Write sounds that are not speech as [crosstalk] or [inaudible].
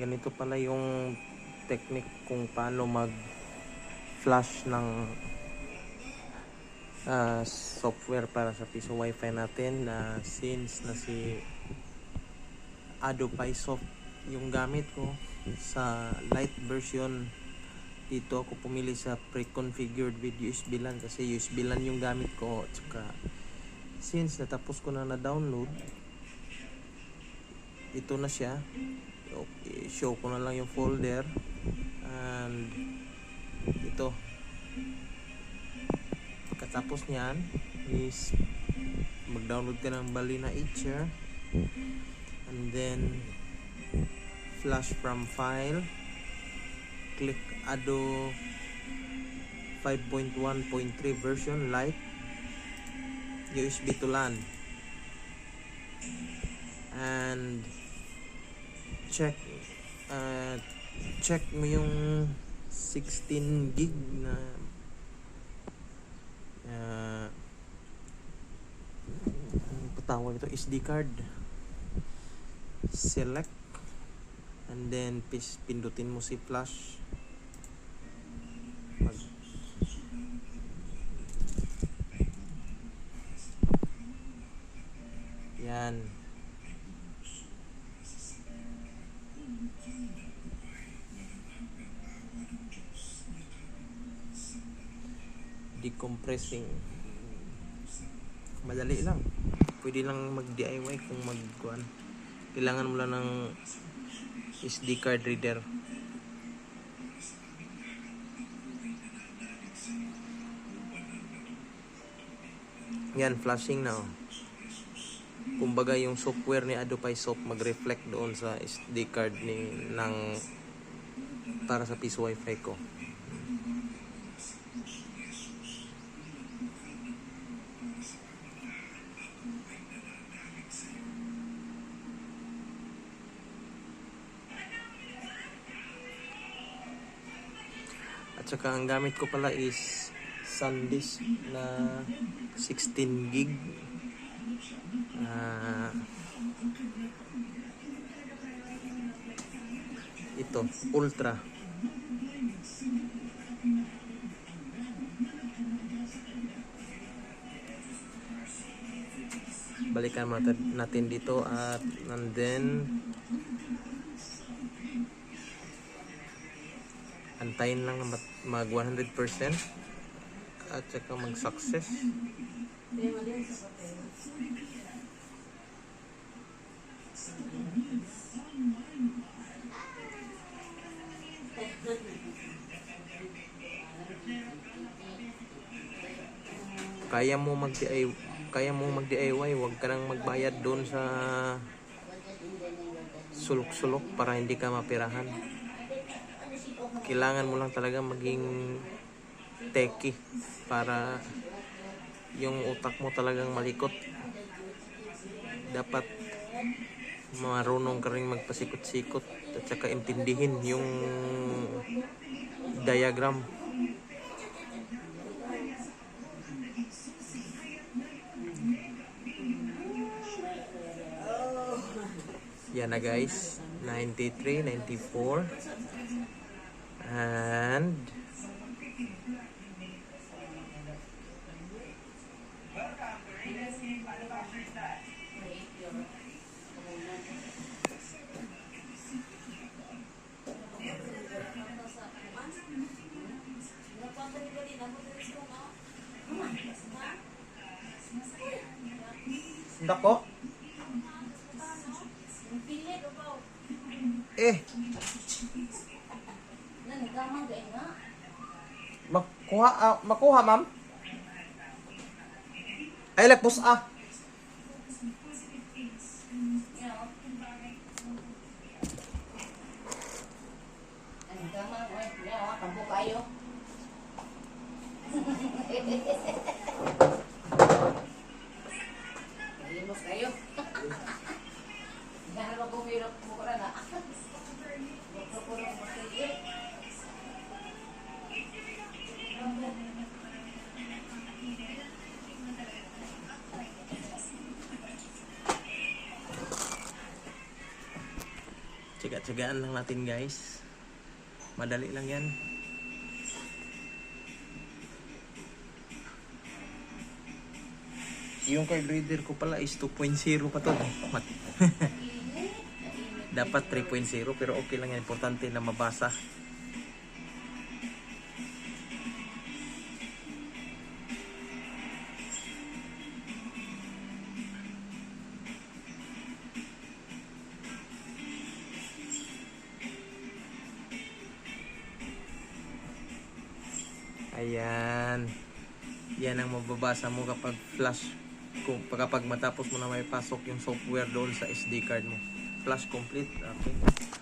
ganito pala yung technique kung paano mag flash ng ah, software para sa piso. Wifi natin na since na si Adobe Soft yung gamit ko sa light version dito ako pumili sa pre-configured with USB LAN kasi USB LAN yung gamit ko. At saka since natapos ko na na-download ito na siya okay, show ko na lang yung folder. And ito. Pagkatapos niyan is mag-download ka ng Balina Etcher and then flash from file. Click Ado 5.1.3 version light USB to LAN. And check. Uh, check mo yung 16 gig na uh, ano pa tawag ito SD card. Select and then pindutin mo si flash. Mag yan decompressing. Madali lang. Pwede lang mag DIY kung mag kuan kailangan mo lang ng SD card reader. Yan flashing na oh. kumbaga yung software ni Adobe Soft mag-reflect doon sa SD card ni ng para sa piso wifi ko At saka ang gamit ko pala is SanDisk na 16 gig. Ah, ito, Ultra. Balikan natin dito at and then antayin lang na mag 100% at saka mag success kaya mo mag kaya mo mag DIY wag ka nang magbayad doon sa sulok-sulok para hindi ka mapirahan kailangan mo lang talaga maging techie para yung utak mo talagang malikot. Dapat marunong ka rin magpasikot-sikot at saka intindihin yung diagram. Yan na guys. 93, 94 and Dako? Eh, makuha, ah, makuha ma'am? Ay, lagpos ah. kayo. Malimos kayo. Gano'n ba bumiro mo ko na? Bukro ko ng masige. Tsaga-tsagaan lang natin guys. Madali lang yan. Yung card reader ko pala is 2.0 pa to. Init. [laughs] Dapat 3.0 pero okay lang yan. Importante na mabasa. Ayan. Yan ang mababasa mo kapag flash kung kapag matapos mo na may pasok yung software doon sa SD card mo. Flash complete. Okay.